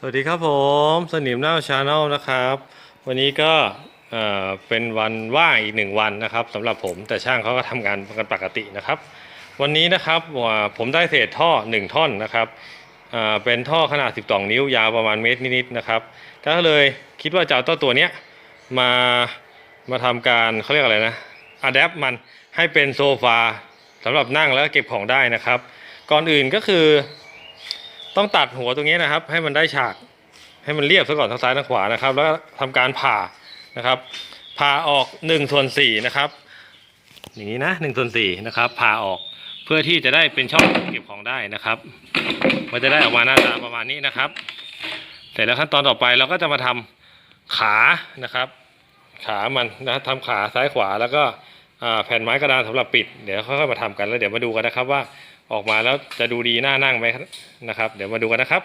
สวัสดีครับผมสนิมหน้าชาแนลนะครับ วันนี้ก็เป็นวันว่างอีกหนึ่งวันนะครับสำหรับผมแต่ช่างเขาก็ทำงานกันปกตินะครับ วันนี้นะครับผมได้เศษท่อ 1 ท่อนนะครับเป็นท่อขนาด 12 นิ้วยาวประมาณเมตรนิดๆนะครับก็เลยคิดว่าจะเอาเจ้าตัวเนี้ยมามาทำการเขาเรียกอะไรนะอัดแอปมันให้เป็นโซฟาสำหรับนั่งแล้วเก็บของได้นะครับ ก่อนอื่นก็คือ ต้องตัดหัวตรงนี้นะครับ ให้มันได้ฉาก ให้มันเรียบซะก่อนทั้งซ้ายทั้งขวานะครับ แล้วก็ทำการผ่านะครับ ผ่าออก1ส่วน4นะครับ อย่างนี้นะ1ส่วน4นะครับ ผ่าออกเพื่อที่จะได้เป็นช่องเก็บของได้นะครับ มันจะได้ออกมาหน้าตาประมาณนี้นะครับ เสร็จแล้วขั้นตอนต่อไปเราก็จะมาทำขานะครับ ขามันนะทำขาซ้ายขวาแล้วก็แผ่นไม้กระดานสำหรับปิด เดี๋ยวค่อยๆมาทำกันแล้วเดี๋ยวมาดูกันนะครับว่า ออกมาแล้วจะดูดีน่านั่งไหมนะครับ เดี๋ยวมาดูกันนะครับ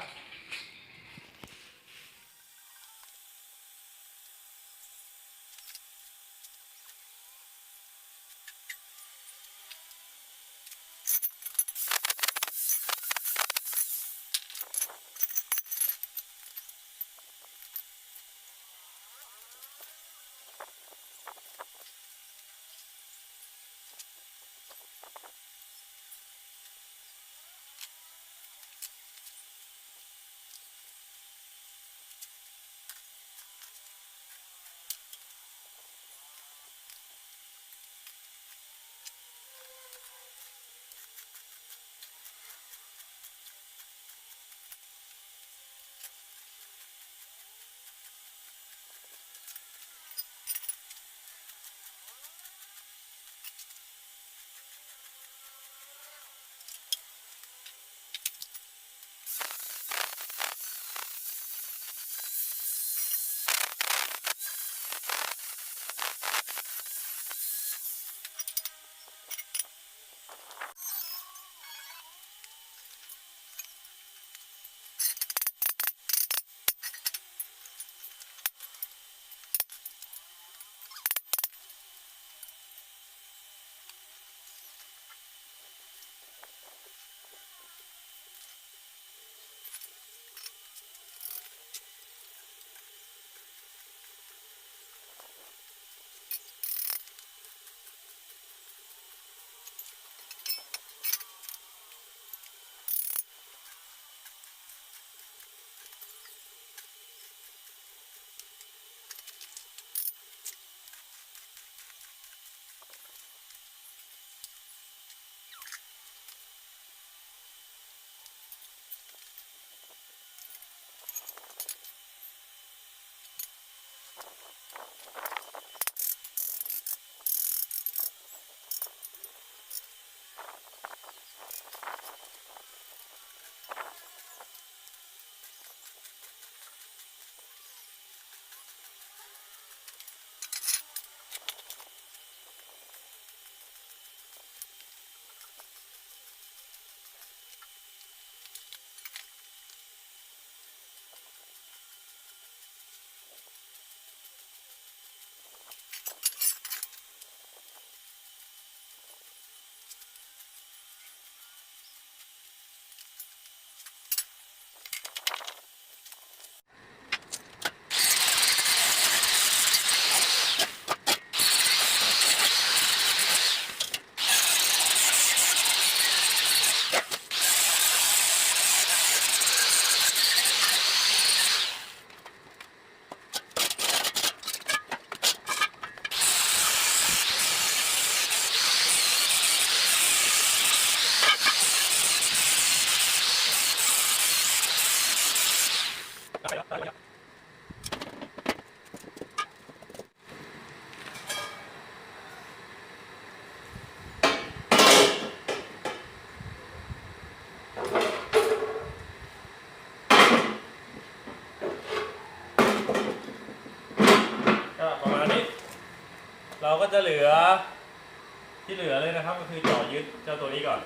ที่เหลือเลยนะครับก็คือจ่อยึดเจ้าตัวนี้ก่อน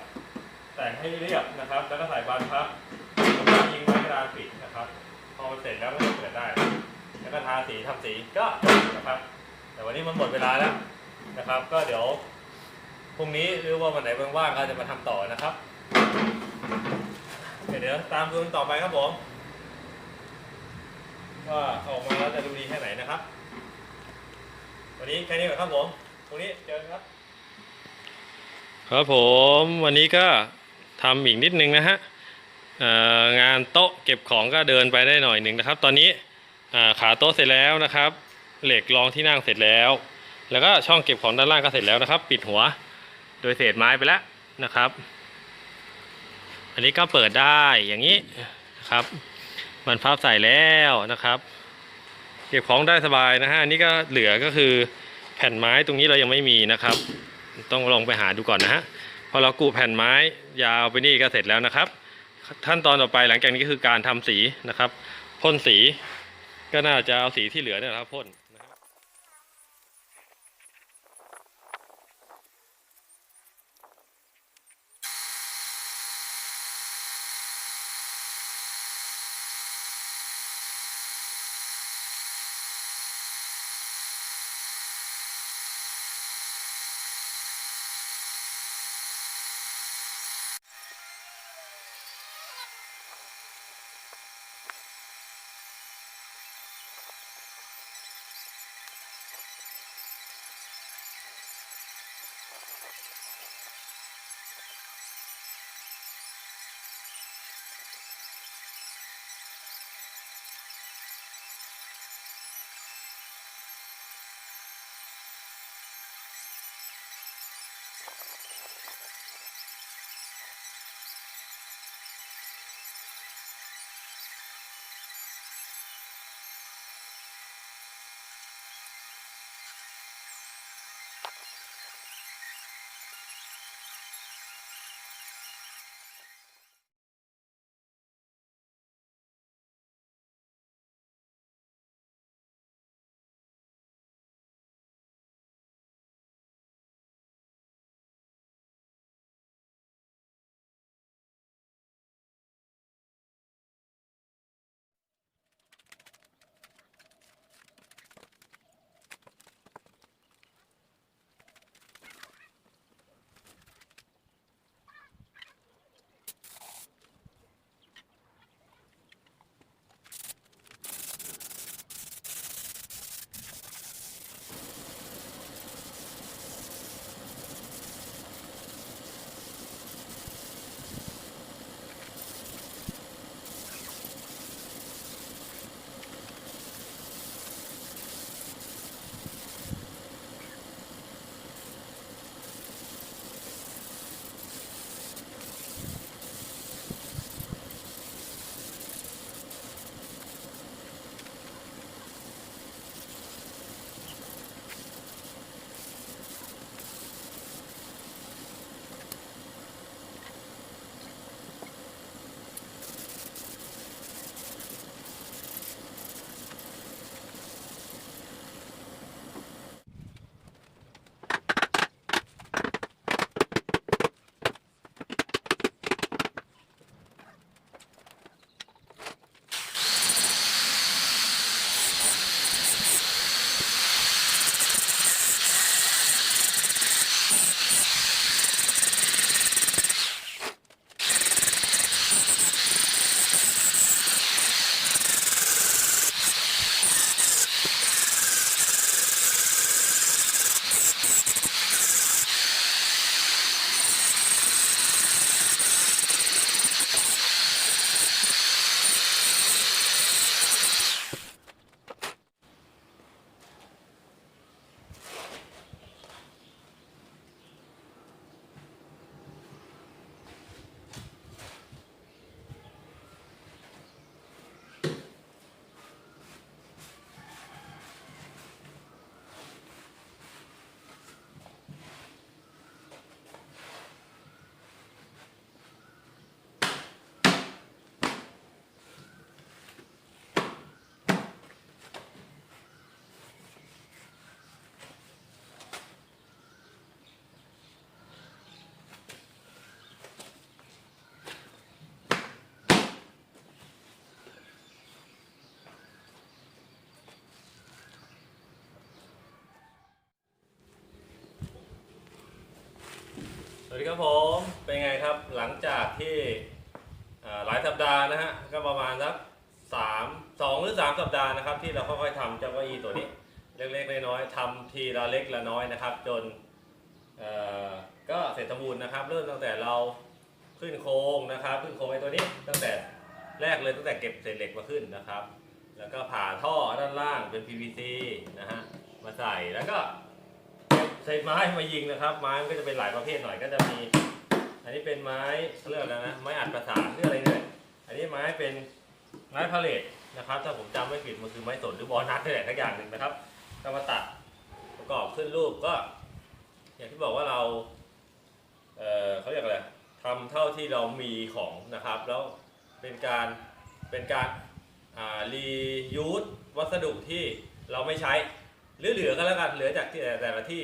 แต่งให้เรียบนะครับ แล้วก็ใส่บานพับแล้วยิงไม้กระดานปิดนะครับ พอมันเสร็จแล้วก็จะเปิดได้ แล้วก็ทาสีทำสีก็จบนะครับ แต่วันนี้มันหมดเวลาแล้วนะครับ ก็เดี๋ยวพรุ่งนี้หรือว่าวันไหนว่างๆก็จะมาทำต่อนะครับเดี๋ยวตามดูกันต่อไปครับผมว่าออกมาแล้วจะดูดีแค่ไหนนะครับ วันนี้แค่นี้ก่อนครับผมพรุ่งนี้เจอกันครับ ครับผมวันนี้ก็ทำอีกนิดนึงนะฮะงานโต๊ะเก็บของก็เดินไปได้หน่อยหนึ่งนะครับ ตอนนี้ขาโต๊ะเสร็จแล้วนะครับ เหล็กรองที่นั่งเสร็จแล้ว แล้วก็ช่องเก็บของด้านล่างก็เสร็จแล้วนะครับ ปิดหัวโดยเศษไม้ไปแล้วนะครับ อันนี้ก็เปิดได้อย่างนี้นะครับ มันพับใส่แล้วนะครับ เก็บของได้สบายนะฮะอันนี้ก็เหลือก็คือแผ่นไม้ตรงนี้เรายังไม่มีนะครับ ต้องลองไปหาดูก่อนนะฮะพอเรากูแผ่นไม้ยาวไปนี่ก็เสร็จแล้วนะครับ ขั้นตอนต่อไปหลังจากนี้ก็คือการทำสีนะครับพ่นสีก็น่าจะเอาสีที่เหลือเนี่ยนะครับพ่น วัสดีครับผมเป็นไงครับหลังจากที่หลายสัปดาห์นะฮะก็ประมาณสักสามสองหรือสามสัปดาห์นะครับ ที่เราค่อยๆทำเจ้าเก้าอี้ตัวนี้ เล็กๆน้อยๆทำทีละเล็กละน้อยนะครับ จนก็เสร็จสมบูรณ์นะครับ เริ่มตั้งแต่เราขึ้นโครงนะครับ ขึ้นโครงไอ้ตัวนี้ตั้งแต่แรกเลยตั้งแต่เก็บเศษเหล็กมาขึ้นนะครับ แล้วก็ผ่าท่อด้านล่างเป็น PVC นะฮะมาใส่แล้วก็ เก็บเศษไม้มายิงนะครับ ไม้มันก็จะเป็นหลายประเภทหน่อยก็จะมี อันนี้เป็นไม้เขาเรียกอะไรนะไม้อัดประสานหรืออะไรเนี่ยอันนี้ไม้เป็นไม้พาเลทนะครับ ถ้าผมจำไม่ผิดมันคือไม้สนหรือบอลนัทนี่แหละทักอย่างหนึ่งนะครับก็มาตัดประกอบขึ้นรูปก็ อย่างที่บอกว่าเราเออเขาเรียกอะไรทำเท่าที่เรามีของนะครับ แล้วเป็นการเป็นการรียูสวัสดุที่เราไม่ใช้หรือเหลือก็แล้วกันเหลือจากแต่ละที่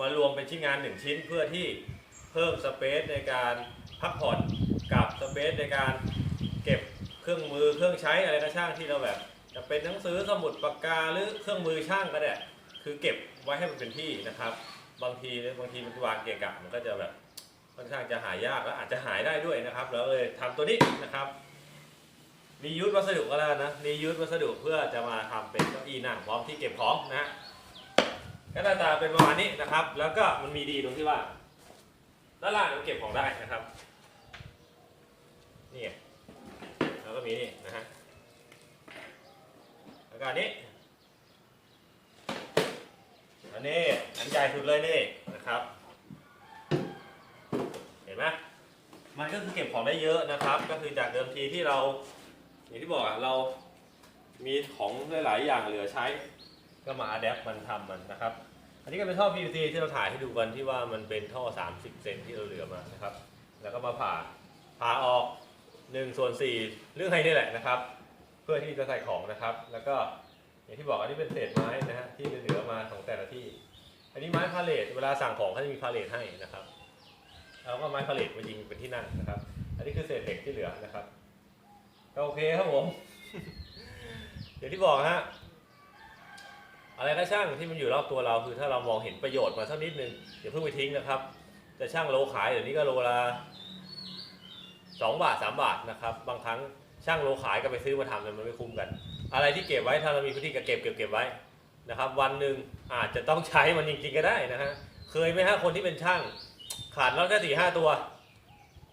มารวมเป็นชิ้นงานหนึ่งชิ้นเพื่อที่เพิ่มสเปซในการพักผ่อนกับสเปซในการเก็บเครื่องมือเครื่องใช้อะไรก็ช่างที่เราแบบ จะเป็นหนังสือสมุดปากกาหรือเครื่องมือช่างก็ได้คือเก็บไว้ให้มันเป็นที่นะครับ บางทีบางทีมันวางเกะกะมันก็จะแบบค่อนข้างจะหายากและอาจจะหายได้ด้วยนะครับแล้วเลยทำตัวนี้นะครับรียูสวัสดุก็แล้วนะรียูสวัสดุเพื่อจะมาทำเป็นเก้าอี้นั่งพร้อมที่เก็บของนะฮะ ก็หน้าตาเป็นประมาณนี้นะครับ แล้วก็มันมีดีตรงที่ว่า ด้านล่างเราเก็บของได้นะครับนี่ไงแล้วก็มีนี่นะฮะแล้วก็อันนี้อันนี้อันใหญ่สุดเลยนี่นะครับ เห็นไหมมันก็คือเก็บของได้เยอะนะครับ ก็คือจากเดิมทีที่เรา อย่างที่บอกอะเรามีของหลาย ๆ อย่างเหลือใช้ ก็มาอัดแอปมันทำมันนะครับ อันนี้ก็เป็นท่อ PVC ที่เราถ่ายให้ดูกันที่ว่ามันเป็นท่อ 30 เซนที่เราเหลือมานะครับ แล้วก็มาผ่าผ่าออก1ส่วน4เรื่องให้นี่แหละนะครับ เพื่อที่จะใส่ของนะครับ แล้วก็อย่างที่บอกอันนี้เป็นเศษไม้นะฮะที่เหลือมาของแต่ละที่ อันนี้ไม้พาเลทเวลาสั่งของเขาจะมีพาเลทให้นะครับเราก็ไม้พาเลทมายิงเป็นที่นั่งนะครับ อันนี้คือเศษเหล็กที่เหลือนะครับก็โอเคครับผมอย่างที่บอกฮะ อะไรก็ช่างที่มันอยู่รอบตัวเราคือถ้าเรามองเห็นประโยชน์มาสักนิดนึงอย่าเพิ่งไปทิ้งนะครับจะช่างโลขายเดี๋ยวนี้ก็โลละสองบาทสามบาทนะครับ บางครั้งช่างโลขายก็ไปซื้อมาทำเนี่มันไม่คุ้มกัน อะไรที่เก็บไว้ถ้าเรามีพื้นที่ก็เก็บเก็บเก็บไว้นะครับ วันหนึ่งอาจจะต้องใช้มันจริงๆก็ได้นะฮะเคยไหมฮะคนที่เป็นช่างขาดรถแค่สี่ห้าตัว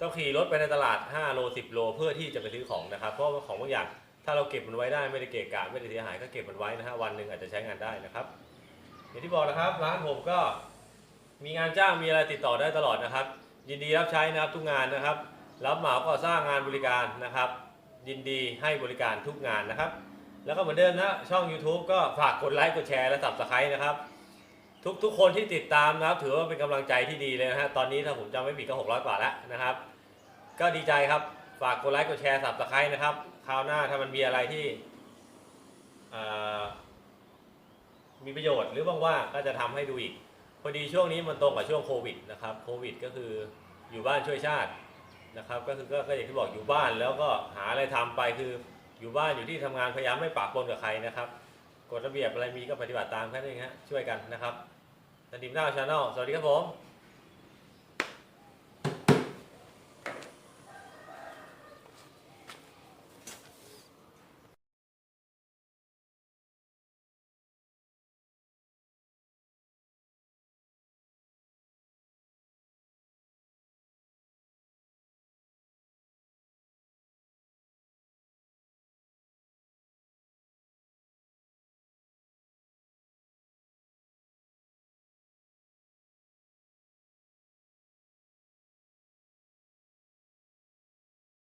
ต้องขี่รถไปในตลาด5โล10โลเพื่อที่จะไปซื้อของนะครับเพราะของบางอย่าง ถ้าเราเก็บมันไว้ได้ไม่ได้เกะกะไม่ได้เสียหายก็เก็บมันไว้นะฮะวันหนึ่งอาจจะใช้งานได้นะครับอย่างที่บอกนะครับร้านผมก็มีงานจ้างมีอะไรติดต่อได้ตลอดนะครับ ยินดีรับใช้นะครับทุกงานนะครับ รับเหมาก่อสร้างงานบริการนะครับ ยินดีให้บริการทุกงานนะครับ แล้วก็เหมือนเดิมนะช่อง YouTube ก็ฝากกดไลค์กดแชร์และ Subscribe นะครับ ทุกทุกคนที่ติดตามนะครับถือว่าเป็นกำลังใจที่ดีเลยนะฮะตอนนี้ถ้าผมจำไม่ผิดก็600กว่าแล้วนะครับ ก็ดีใจครับฝากกดไลค์กดแชร์สับสไครต์นะครับ คราวหน้าถ้ามันมีอะไรที่มีประโยชน์หรือว่างๆก็จะทำให้ดูอีก พอดีช่วงนี้มันตรงกับช่วงโควิดนะครับโควิด ก็คืออยู่บ้านช่วยชาตินะครับ ก็คือก็อย่างที่บอกอยู่บ้านแล้วก็หาอะไรทำไปคืออยู่บ้านอยู่ที่ทำงานพยายามไม่ปะปนกับใครนะครับกฎระเบียบอะไรมีก็ปฏิบัติตามแค่นั้ฮะช่วยกันนะครับสติมหน้าชาแนลสวัสดีครับผม